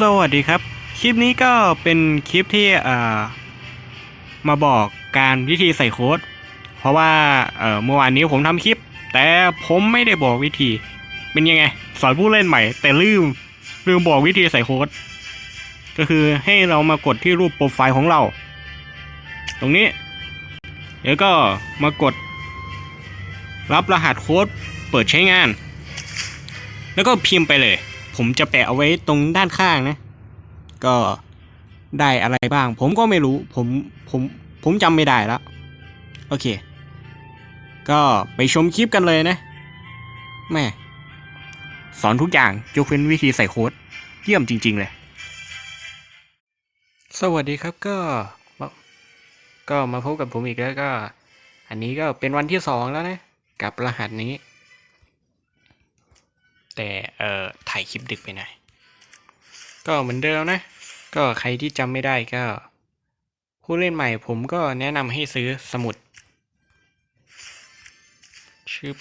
สวัสดีครับ คลิปนี้ก็เป็นคลิปที่เอ่อมาบอกการวิธีใส่โค้ด เพราะว่าเอ่อเมื่อวานนี้ผมทำคลิป แต่ผมไม่ได้บอกวิธี เป็นยังไง สอนผู้เล่นใหม่ แต่ลืมลืมบอกวิธีใส่โค้ด ก็คือให้เรามากดที่รูปโปรไฟล์ของเรา ตรงนี้แล้วก็มากด รับรหัสโค้ดเปิดใช้งาน แล้วก็พิมพ์ไปเลย ผมจะแปะเอาไว้ตรงด้านข้างนะ ก็ได้อะไรบ้าง ผมก็ไม่รู้ ผมผมผมจำไม่ได้แล้ว โอเค ก็ไปชมคลิปกันเลยนะ แม่ สอนทุกอย่างยกเว้นวิธีใส่โค้ด เยี่ยมจริง ๆ เลย สวัสดีครับก็ก็มาพบกับผมอีกแล้วก็ อันนี้ก็เป็นวันที่สองแล้วนะ กับรหัสนี้ แต่เอ่อถ่ายคลิปดึกไปหน่อย ก็เหมือนเดิมนะ ก็ใครที่จำไม่ได้ก็ ผู้เล่นใหม่ผมก็แนะนำให้ซื้อสมุดชื่อ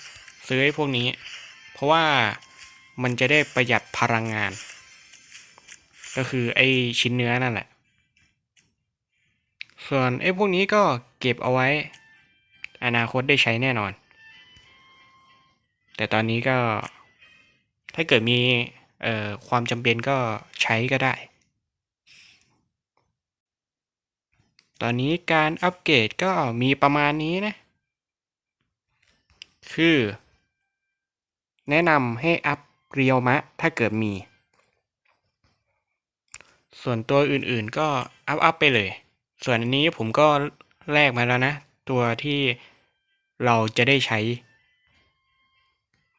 ซื้อไอ้พวกนี้ เพราะว่ามันจะได้ประหยัดพลังงาน ก็คือไอ้ชิ้นเนื้อนั่นแหละ ส่วนไอ้พวกนี้ก็เก็บเอาไว้ อนาคตได้ใช้แน่นอน แต่ตอนนี้ก็ ถ้าเกิดมีเอ่อความจำเป็นก็ใช้ก็ได้ ตอนนี้การอัปเกรดก็มีประมาณนี้นะ คือ แนะนำให้อัพเรียวมะ ถ้าเกิดมี ส่วนตัวอื่นๆก็อัพอัพไปเลย ส่วนอันนี้ผมก็แลกมาแล้วนะ ตัวที่เราจะได้ใช้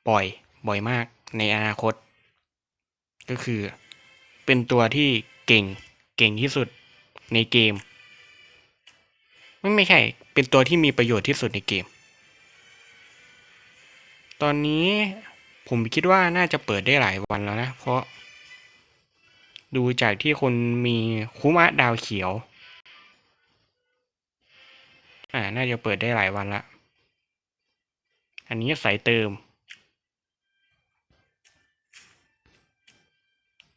บ่อยบ่อยมาก ในอนาคต ก็คือ เป็นตัวที่เก่งเก่งที่สุดในเกม ไม่ไม่ใช่ เป็นตัวที่มีประโยชน์ที่สุดในเกม ตอนนี้ผมคิดว่าน่าจะเปิดได้หลายวันแล้วนะ เพราะ ดูจากที่คนมีคุมะดาวเขียว อ่า น่าจะเปิดได้หลายวันละ อันนี้ใสายเติม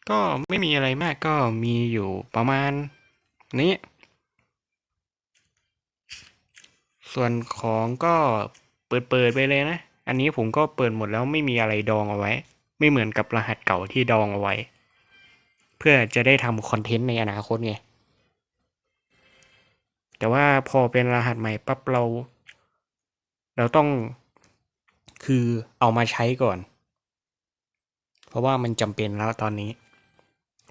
ก็ไม่มีอะไรมากก็มีอยู่ประมาณนี้ ส่วนของก็เปิดเปิดไปเลยนะ อันนี้ผมก็เปิดหมดแล้วไม่มีอะไรดองเอาไว้ ไม่เหมือนกับรหัสเก่าที่ดองเอาไว้ เพื่อจะได้ทำคอนเทนต์ในอนาคตไง แต่ว่าพอเป็นรหัสใหม่ปั๊บเรา เราต้องคือเอามาใช้ก่อน เพราะว่ามันจำเป็นแล้วตอนนี้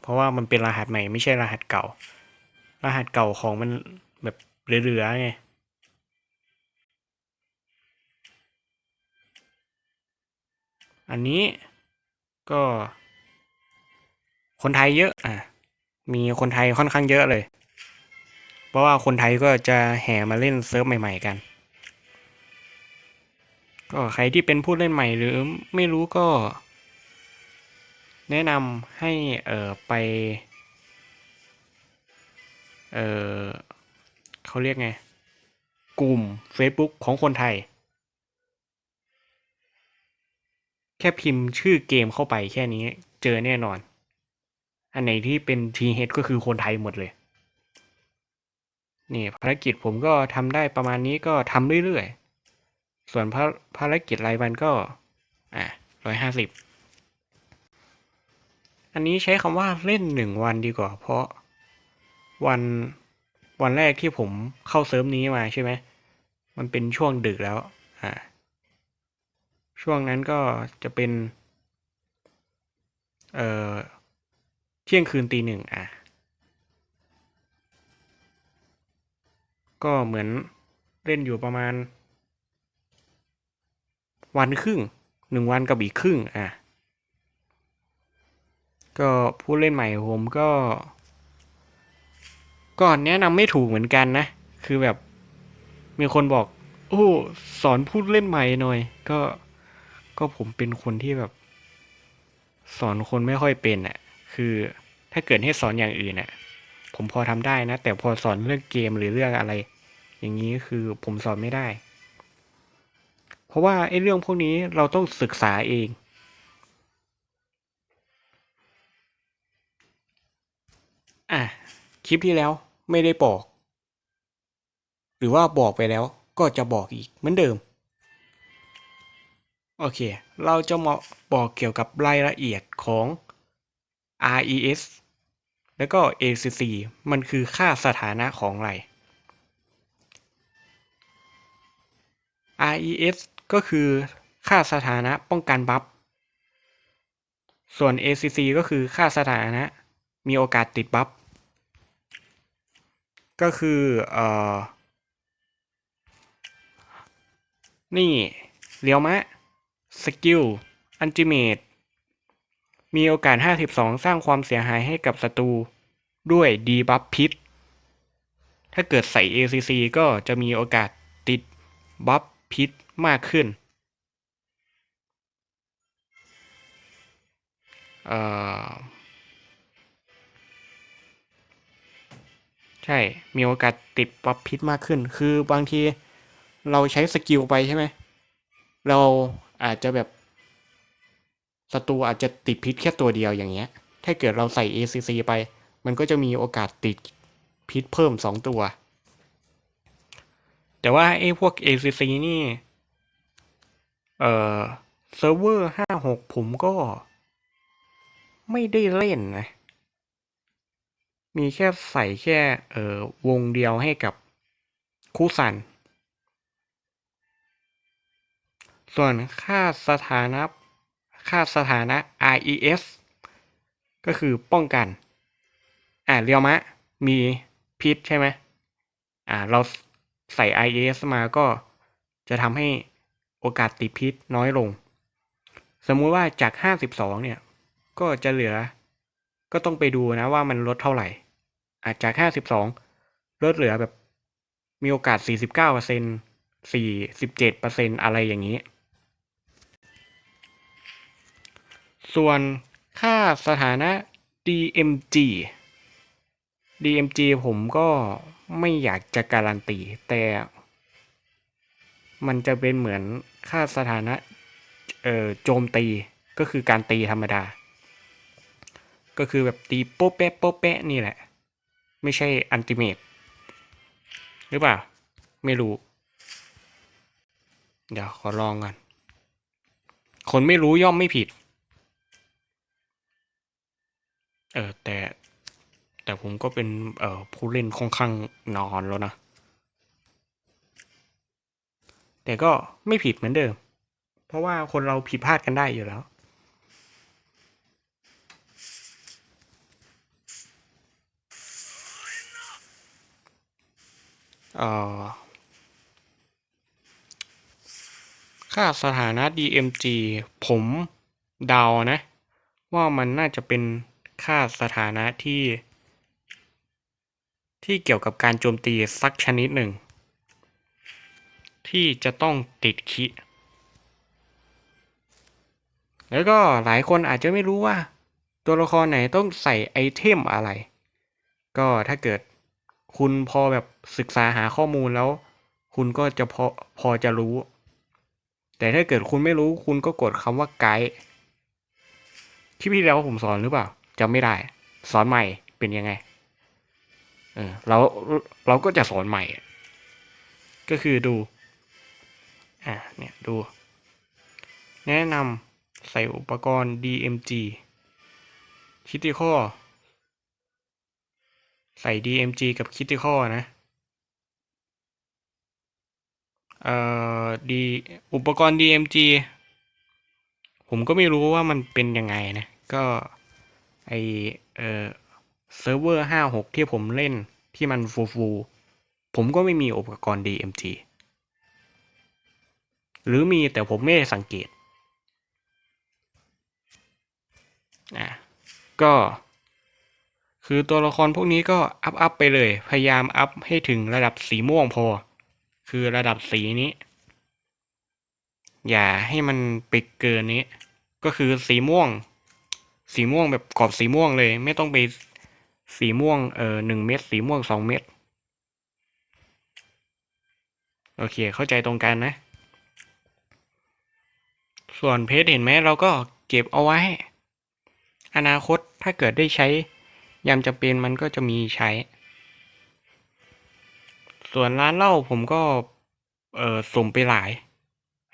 เพราะว่ามันเป็นรหัสใหม่ไม่ใช่รหัสเก่า รหัสเก่าของมันแบบเหลือๆไงอันนี้ก็ คนไทยเยอะอะมีคนไทยค่อนข้างเยอะเลย เพราะว่าคนไทยก็จะแห่มาเล่นเซิร์ฟใหม่ ๆ กัน ก็ใครที่เป็นผู้เล่นใหม่หรือไม่รู้ก็ แนะนำให้เออไปเออเขาเรียกไง กลุ่ม Facebook ของคนไทย แค่พิมพ์ชื่อเกมเข้าไปแค่นี้เจอแน่นอน อันไหนที่เป็น TH ก็คือคนไทยหมดเลย นี่ภารกิจผมก็ทำได้ประมาณนี้ก็ทำเรื่อยๆ ส่วนภาภารกิจรายวันก็ อะร้อยห้าสิบ อันนี้ใช้คำว่าเล่นหนึ่งวันดีกว่า เพราะวันวันแรกที่ผมเข้าเซิร์ฟนี้มาใช่ไหม มันเป็นช่วงดึกแล้ว อ่า ช่วงนั้นก็จะเป็น เอ่อ เที่ยงคืนตีหนึ่งอะ ก็เหมือนเล่นอยู่ประมาณ วันครึ่งหนึ่งวันกับอีกครึ่ง อะ ก็ผู้เล่นใหม่ผมก็ก็แนะนำไม่ถูกเหมือนกันนะ คือแบบ มีคนบอก โอ้สอนพูดเล่นใหม่หน่อย ก็ก็ผมเป็นคนที่แบบ สอนคนไม่ค่อยเป็นอะ คือถ้าเกิดให้สอนอย่างอื่นอะ ผมพอทำได้นะ แต่พอสอนเรื่องเกมหรือเรื่องอะไร อย่างนี้คือผมสอนไม่ได้ เพราะว่าไอ้เรื่องพวกนี้เราต้องศึกษาเอง คลิปที่แล้วไม่ได้บอก หรือว่าบอกไปแล้วก็จะบอกอีกเหมือนเดิม โอเค เราจะมาบอกเกี่ยวกับรายละเอียดของ RES แล้วก็ ACC มันคือค่าสถานะของอะไร RES ก็คือค่าสถานะป้องกันบัฟ ส่วน ACC ก็คือค่าสถานะมีโอกาสติดบัฟ ก็คือเอ่อนี่เลียวมะ สกิล อันจิเมตมีโอกาส 52 สร้างความเสียหายให้กับศัตรูด้วยดีบัฟพิษ ถ้าเกิดใส่ ACC ก็จะมีโอกาสติดบัฟพิษมากขึ้น เอ่อ ใช่ มีโอกาสติดบัฟพิษมากขึ้น คือบางทีเราใช้สกิลไปใช่ไหม เราอาจจะแบบศัตรูอาจจะติดพิษแค่ตัวเดียวอย่างเงี้ย ถ้าเกิดเราใส่ ACC ไป มันก็จะมีโอกาสติดพิษเพิ่มสองตัว แต่ว่าไอ้พวก ACC นี่ เอ่อ เซิร์ฟเวอร์ห้าหกผมก็ไม่ได้เล่นนะ มีแค่ใส่แค่เอ่อวงเดียวให้กับคู่สัน ส่วนค่าสถานะค่าสถานะ RES ก็คือป้องกัน อ่าเรียวมะ มีพิษใช่ไหมอ่าเราใส่ RES มาก็จะทำให้โอกาสติดพิษน้อยลง สมมุติว่าจาก 52 เนี่ย ก็จะเหลือ ก็ต้องไปดูนะว่ามันลดเท่าไหร่ อาจจาก52ลดเหลือแบบมีโอกาส49% 47%อะไรอย่างนี้ ส่วนค่าสถานะ DMG DMG ผมก็ไม่อยากจะการันตีแต่มันจะเป็นเหมือนค่าสถานะเอ่อโจมตีก็คือการตีธรรมดา ก็คือแบบตีโป๊ะแป๊ะโป๊ะแป๊ะนี่แหละ ไม่ใช่อันติเมตหรือเปล่า ไม่รู้ เดี๋ยวขอลองกัน คนไม่รู้ย่อมไม่ผิด เออแต่ แต่ผมก็เป็น เอ่อผู้เล่นค่อนข้างนอนแล้วนะ แต่ก็ไม่ผิดเหมือนเดิม เพราะว่าคนเราผิดพลาดกันได้อยู่แล้ว เอ่อ ค่าสถานะ DMG ผมเดานะ ว่ามันน่าจะเป็นค่าสถานะที่ ที่เกี่ยวกับการโจมตีสักชนิดหนึ่ง ที่จะต้องติดคิแล้วก็หลายคนอาจจะไม่รู้ว่า ตัวละครไหนต้องใส่ไอเทมอะไร ก็ถ้าเกิด คุณพอแบบศึกษาหาข้อมูลแล้ว คุณก็จะพอพอจะรู้ แต่ถ้าเกิดคุณไม่รู้ คุณก็กดคำว่าไกด์คลิปที่แล้วผมสอนหรือเปล่าจำไม่ได้ สอนใหม่เป็นยังไงเออเราเราก็จะสอนใหม่ ก็คือดู อะเนี่ยดู แนะนำใส่อุปกรณ์ DMG คิติคอ ใส่ DMG กับคิติคอนะ เอ่อดีอุปกรณ์ DMG ผมก็ไม่รู้ว่ามันเป็นยังไงนะ ก็ไอเอ่อเซิร์ฟเวอร์ห้าหกที่ผมเล่นที่มันฟูฟูผมก็ไม่มีอุปกรณ์ DMG หรือมีแต่ผมไม่ได้สังเกตอะก็ คือตัวละครพวกนี้ก็อัพอัพไปเลย พยายามอัพให้ถึงระดับสีม่วงพอ คือระดับสีนี้ อย่าให้มันไปเกินนี้ ก็คือสีม่วง สีม่วงแบบกรอบสีม่วงเลย ไม่ต้องไปสีม่วงเออหนึ่งเม็ดสีม่วงสองเม็ดโอเค เข้าใจตรงกันนะ ส่วนเพจเห็นไหมเราก็เก็บเอาไว้ อนาคตถ้าเกิดได้ใช้ ยามจำเป็นมันก็จะมีใช้ ส่วนร้านเหล้าผมก็ เออสุ่มไปหลาย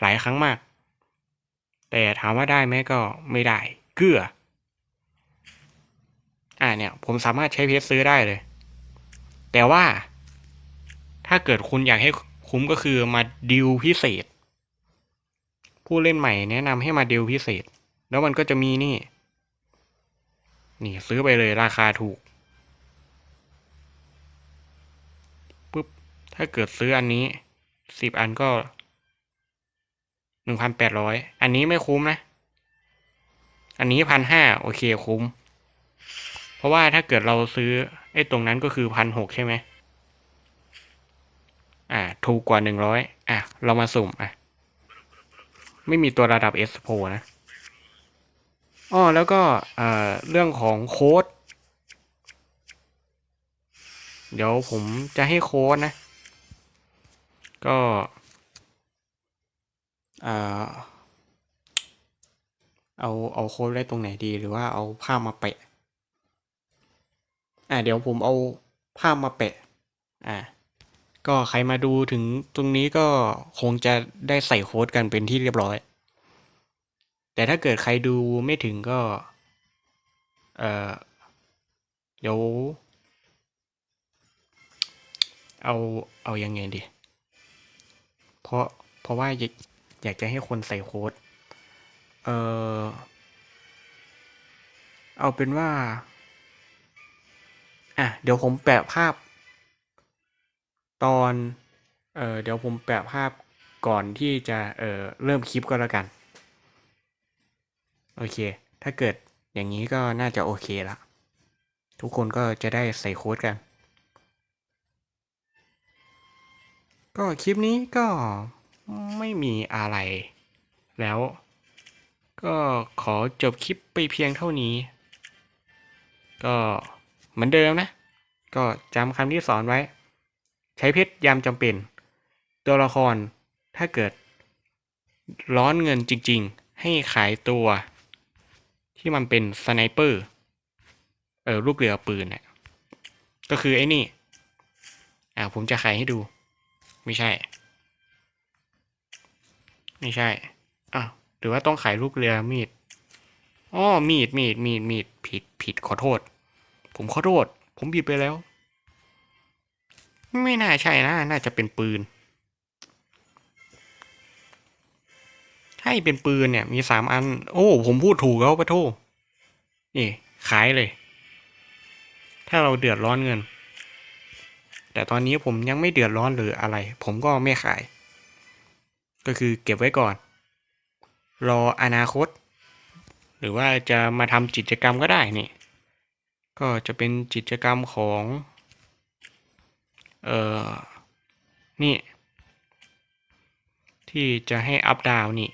หลายครั้งมาก แต่ถามว่าได้ไหมก็ไม่ได้ เกลือ อ่าเนี่ย ผมสามารถใช้เพชรซื้อได้เลย แต่ว่า ถ้าเกิดคุณอยากให้คุ้มก็คือมาดิวพิเศษ ผู้เล่นใหม่แนะนำให้มาดิวพิเศษ แล้วมันก็จะมีนี่ นี่ซื้อไปเลยราคาถูกปุ๊บถ้าเกิดซื้ออันนี้สิบอันก็หนึ่งพันแปดร้อยอันนี้ไม่คุ้มนะ อันนี้พันห้าโอเคคุ้ม เพราะว่าถ้าเกิดเราซื้อไอ้ตรงนั้นก็คือพันหกใช่ไหมอ่า ถูกกว่าหนึ่งร้อยอะ เรามาสุ่มอะ ไม่มีตัวระดับ S โพนะ อ้อแล้วก็เรื่องของโค้ด เดี๋ยวผมจะให้โค้ดนะ ก็เออเอาเอาโค้ดไว้ตรงไหนดีหรือว่าเอาภาพมาแปะ อ่าเดี๋ยวผมเอาภาพมาแปะ อ่า ก็ใครมาดูถึงตรงนี้ก็คงจะได้ใส่โค้ดกันเป็นที่เรียบร้อย แต่ถ้าเกิดใครดูไม่ถึงก็ เอ่อเดี๋ยว เอา เอายังไงดี เพราะ เพราะว่าอยากอยากจะให้คนใส่โค้ด เอ่อเอาเป็นว่า อะ เดี๋ยวผมแปะภาพ ตอน เออเดี๋ยวผมแปะภาพก่อนที่จะ เอ่อเริ่มคลิปก็แล้วกัน โอเค ถ้าเกิดอย่างนี้ก็น่าจะโอเคละ ทุกคนก็จะได้ใส่โค้ดกัน ก็คลิปนี้ก็ไม่มีอะไรแล้ว ก็ขอจบคลิปไปเพียงเท่านี้ ก็เหมือนเดิมนะ ก็จำคำที่สอนไว้ ใช้เพชรยามจำเป็น ตัวละครถ้าเกิดร้อนเงินจริง ๆ ให้ขายตัว ที่มันเป็นสไนเปอร์เออลูกเรือปืนเนี่ยก็คือไอ้นี่ อ่าผมจะขายให้ดู ไม่ใช่ ไม่ใช่อะหรือว่าต้องขายลูกเรือมีดอ๋อมีดมีดมีดมีดผิดผิดขอโทษ ผมขอโทษ ผมผิดไปแล้ว ไม่น่าใช่นะ น่าจะเป็นปืน ถ้าเป็นปืนเนี่ย มีสามอัน โอ้ ผมพูดถูกแล้วปะโทนี่ขายเลย ถ้าเราเดือดร้อนเงิน แต่ตอนนี้ผมยังไม่เดือดร้อนหรืออะไร ผมก็ไม่ขาย ก็คือเก็บไว้ก่อน รออนาคต หรือว่าจะมาทำกิจกรรมก็ได้นี่ ก็จะเป็นกิจกรรมของ เอ่อ นี่ที่จะให้อัพดาวนี่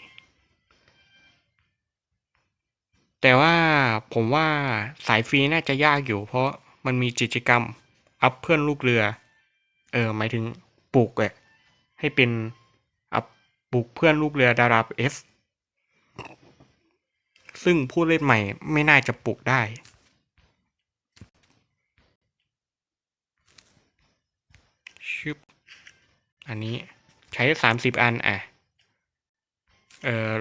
แต่ว่าผมว่าสายฟรีน่าจะยากอยู่ เพราะมันมีกิจกรรม อัพเพื่อนลูกเรือ เออหมายถึงปลูกอะให้เป็นอัพปลูกเพื่อนลูกเรือดาราเอสซึ่งผู้เล่นใหม่ไม่น่าจะปลูกได้ชึบอันนี้ใช้สามสิบอันอะ เออ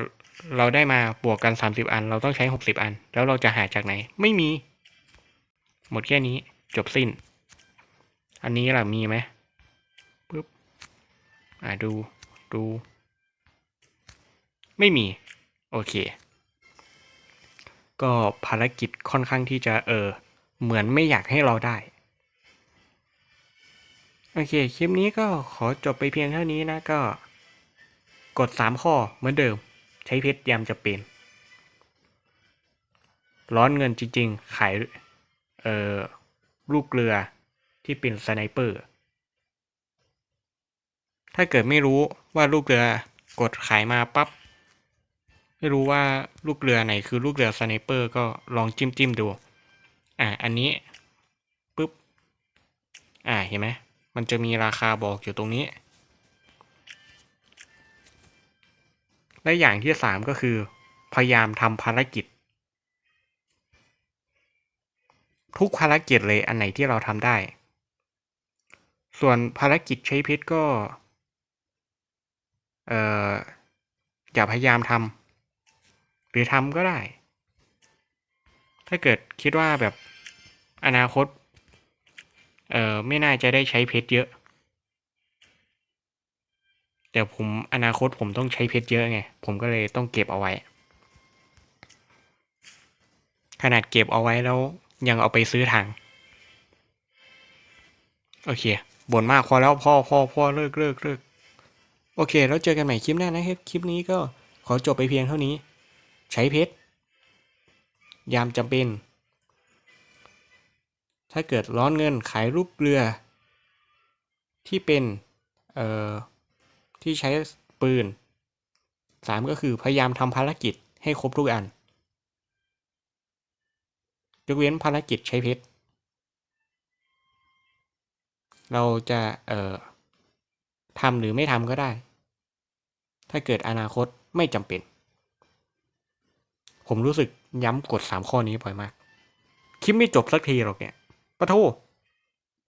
เราได้มาบวกกันสามสิบอัน เราต้องใช้หกสิบอัน แล้วเราจะหาจากไหน ไม่มี หมดแค่นี้จบสิ้น อันนี้ล่ะมีไหมปุ๊บอ่าดูดู ไม่มี โอเค ก็ภารกิจค่อนข้างที่จะเออ เหมือนไม่อยากให้เราได้ โอเค คลิปนี้ก็ขอจบไปเพียงเท่านี้นะก็ กดสามข้อเหมือนเดิม ใช้เพชรยามจะเป็น ร้อนเงินจริง ๆ ขาย เอ่อ ลูกเรือที่เป็นสไนเปอร์ ถ้าเกิดไม่รู้ว่าลูกเรือกดขายมาปั๊บ ไม่รู้ว่าลูกเรือไหนคือลูกเรือสไนเปอร์ก็ลองจิ้มจิ้มดู อ่าอันนี้ปุ๊บ อ่าเห็นไหม มันจะมีราคาบอกอยู่ตรงนี้ และอย่างที่สามก็คือ พยายามทำภารกิจ ทุกภารกิจเลยอันไหนที่เราทำได้ ส่วนภารกิจใช้เพชรก็ เอ่ออย่าพยายามทำหรือทำก็ได้ ถ้าเกิดคิดว่าแบบอนาคต เอ่อไม่น่าจะได้ใช้เพชรเยอะ แต่ผมอนาคตผมต้องใช้เพชรเยอะไง ผมก็เลยต้องเก็บเอาไว้ ขนาดเก็บเอาไว้แล้วยังเอาไปซื้อถัง โอเคบ่นมากพอแล้วพ่อพ่อพ่อเลิกเลิกเลิกโอเค แล้วเจอกันใหม่คลิปหน้านะครับ คลิปนี้ก็ขอจบไปเพียงเท่านี้ ใช้เพชร ยามจำเป็น ถ้าเกิดร้อนเงินขายรูปเรือ ที่เป็น เอ่อ ที่ใช้ปืนสามก็คือพยายามทำภารกิจให้ครบทุกอัน ยกเว้นภารกิจใช้เพชร เราจะเอ่อทำหรือไม่ทำก็ได้ ถ้าเกิดอนาคตไม่จำเป็น ผมรู้สึกย้ำกดสามข้อนี้บ่อยมาก คลิปไม่จบสักทีหรอกเนี่ยปะโท